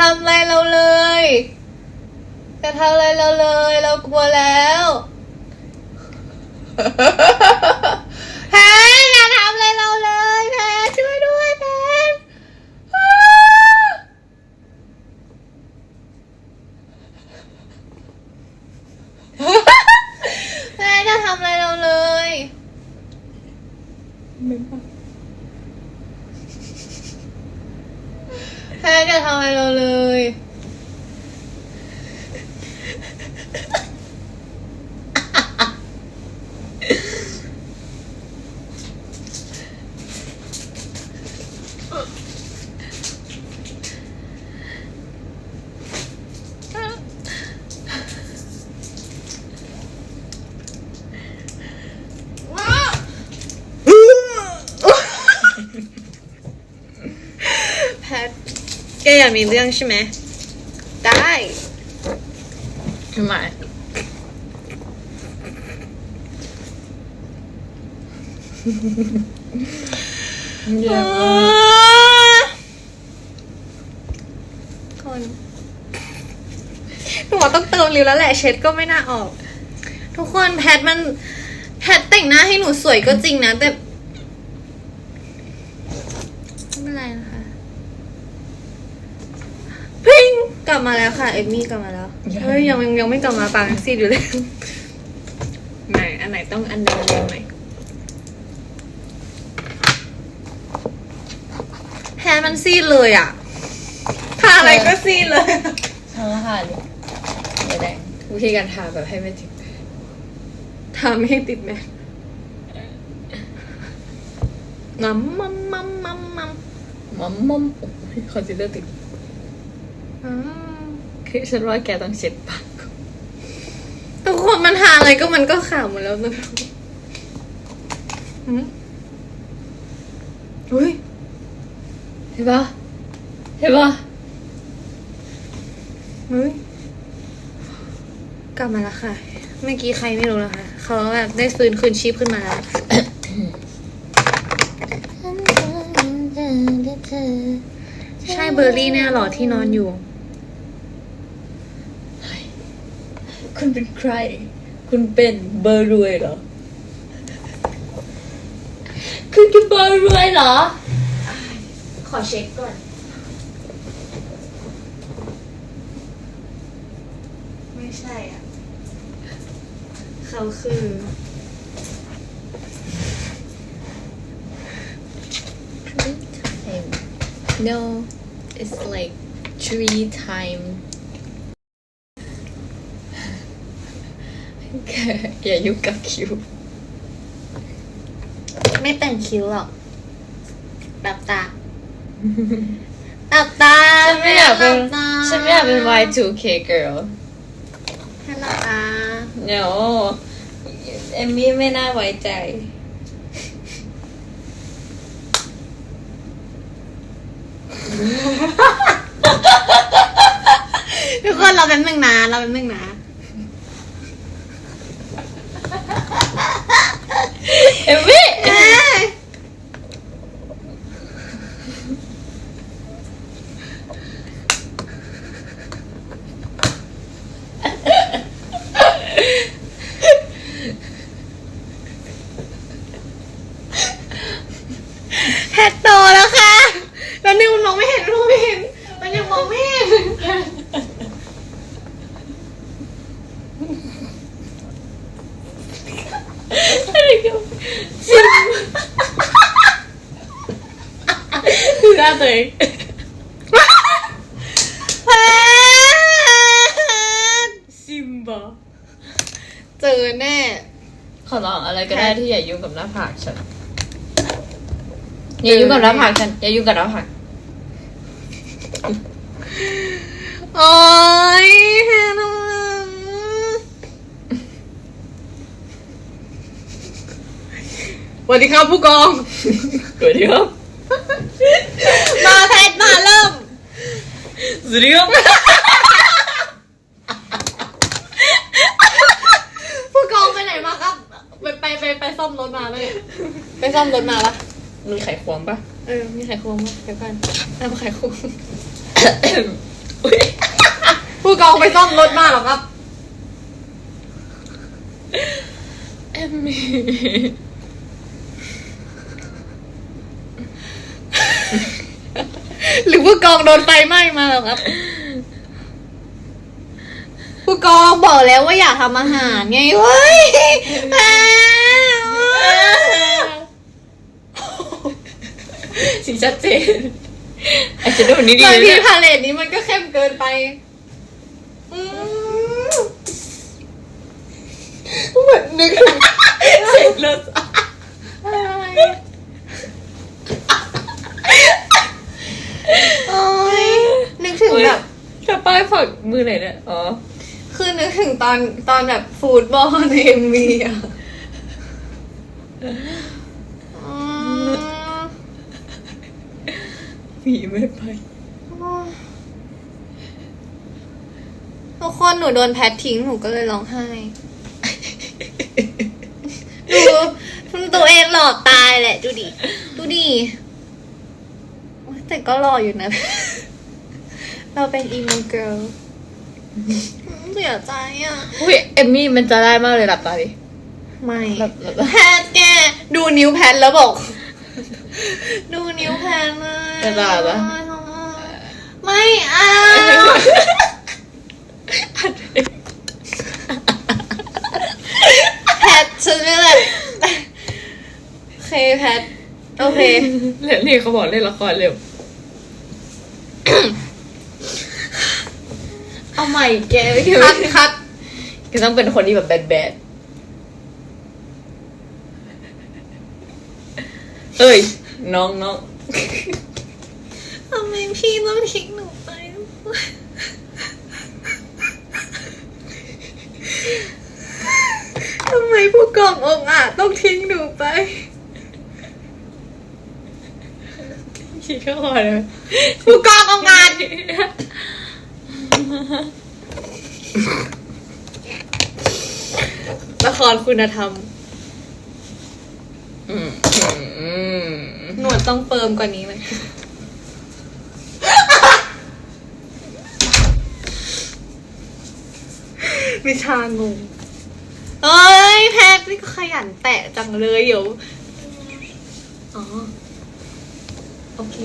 ทำอะไรเราเลยอย่าทำอะไรเราเลย เรากลัวแล้วแพนอย่าทำอะไรเราเลยแพนช่วยด้วยแพนอ้าแพนอย่าทำอะไรเราเลย แค่จะทำอะไรเราเลย แพทแก อยากมีเรื่องใช่ไหม ได้ทำไมเยอะมากคนหนูว่าต้องเติมริ้วแล้วแหละเช็ดก็ไม่น่าออก ทุกคนแพทมัน แพทแต่งหน้าให้หนูสวยก็จริงนะ แต่ ไม่เป็นไรนะคะพิง กลับมาแล้วค่ะ เอมมี่กลับมาแล้ว เฮ้ยยังยังยังไม่กลับมาปางซีดอยู่เลยไหนอันไหนต้องอันเดิมเรียงไหนแพทมันซีดเลยอะทาอะไรก็ซีดเลยทั้งอาหารเลยเดี๋ยวแดงวิธีการทาแบบให้ไม่ติดทาไม่ให้ติดไหมงัมมัมมัมมัมมัมมัมมัมโอ้ยคอนซีลเลอร์ติดอืม คือฉันว่าแกต้องเช็ดปากทุกคนมันทาอะไรก็มันก็ขาวหมดแล้วนะอืมอุ้ยเห็นปะเห็นปะเฮ้ยกลับมาแล้วค่ะ เมื่อกี้ใครไม่รู้นะคะ เขาแบบได้ฟื้นคืนชีพขึ้นมาแล้วใช่เบอร์รี่แน่หรอที่นอนอยู่ คุณเป็นใคร คุณเป็นเบอร์รวยเหรอ คุณคือเบอร์รวยเหรอ ขอเช็คก่อน ไม่ใช่อะ เขาคือ No it's like three time อย่ายุ่งกับคิวไม่แต่งคิ้วหรอกแบบตาแบบตาฉันไม่อยากเป็นหบตาฉันไม่อยากเป็น Y2K girl ให้หลับตา no เอมมี่ไม่น่าไว้ใจทุกคนเราเป็นหนึ่งนะเราเป็นหนึ่งนะ เอมมี่ เอ้ยแฮตโตแล้วค่ะแล้วนึงมันมองไม่เห็นมันมองไม่เห็น มันยังมองไม่เห็น ดูหน้าตัวเองแพทซิมบะเจอแน่ ขอลองอะไรก็ได้ที่อย่ายุ่งกับหน้าผากฉัน อย่ายุ่งกับหน้าผากฉัน อย่ายุ่งกับหน้าผาก โอ้ยแฮนส วัสดีครับผู้กอง สวัสดีครับ มาแพทมาเริ่ม สวัสดีครับ ผู้กองไปไหนมาครับ ไปไปไปไปซ่อมรถมาไหมเนี่ยไปซ่อมรถมาปะมีไขควงปะเออ มีไขควงปะเดี๋ยวก่อนเอาไขควงอุ๊ยผู้กองไปซ่อมรถมาเหรอครับ เอมมี่ หรือผู้ กองโดนไฟไหม้มาเหรอครับ ผู้กองบอกแล้วว่าอยากทำอาหารไงเว้ยแม่สีชัดเจนอาจจะดูนี่ดีบางนะทีเนี่ยพาเลทนี้มันก็เข้มเกินไปอืมเหมือนนึกถึงเสร็จแล้ว อะไรโอ้ยนึกถึงแบบ ถ้า ป้ายฝักมือไหนเนี่ย อ๋อ คือนึกถึงตอนตอนแบบฟูดบอลในเอ็มวีอะอืมผีไม่ไป ทุกคนหนูโดนแพททิ้งหนูก็เลยร้องไห้ ดูตัวเองหลอกตายแหละ ดูดิ ดูดิโอ๊ยแต่ก็หล่ออยู่นะ เราเป็นอีโมเกิลเสียใจอะ อุ้ยเอมมี่มันจะได้มากเลยหลับตาดิไม่หลับหลับตาแพทแกดูนิ้วแพทแล้วบอก ดูนิ้วแพทเลยจะตายปะไม่เอาแพทฉันไม่เลยโอเคแพทโอเค เล่นนี่เขาบอกเล่นละครเร็ว เอาใหม่แกไม่คิดคัว่าดคัดแกต้องเป็นคนที่แบบแบดแบดเอ้ย น้องน้องทำไมพี่ต้องทิ้งหนูไปทำไมผู้กององอาจต้องทิ้งหนูไปคิดเข้าคอเลยผู้กององอาจ ละครคุณธรรมอืมอืมหนวดต้องเฟิร์มกว่านี้เลย วิชางง เอ้ย แพทนี่ก็ขยันแตะจังเลยเดี๋ยว อ๋อ โอเค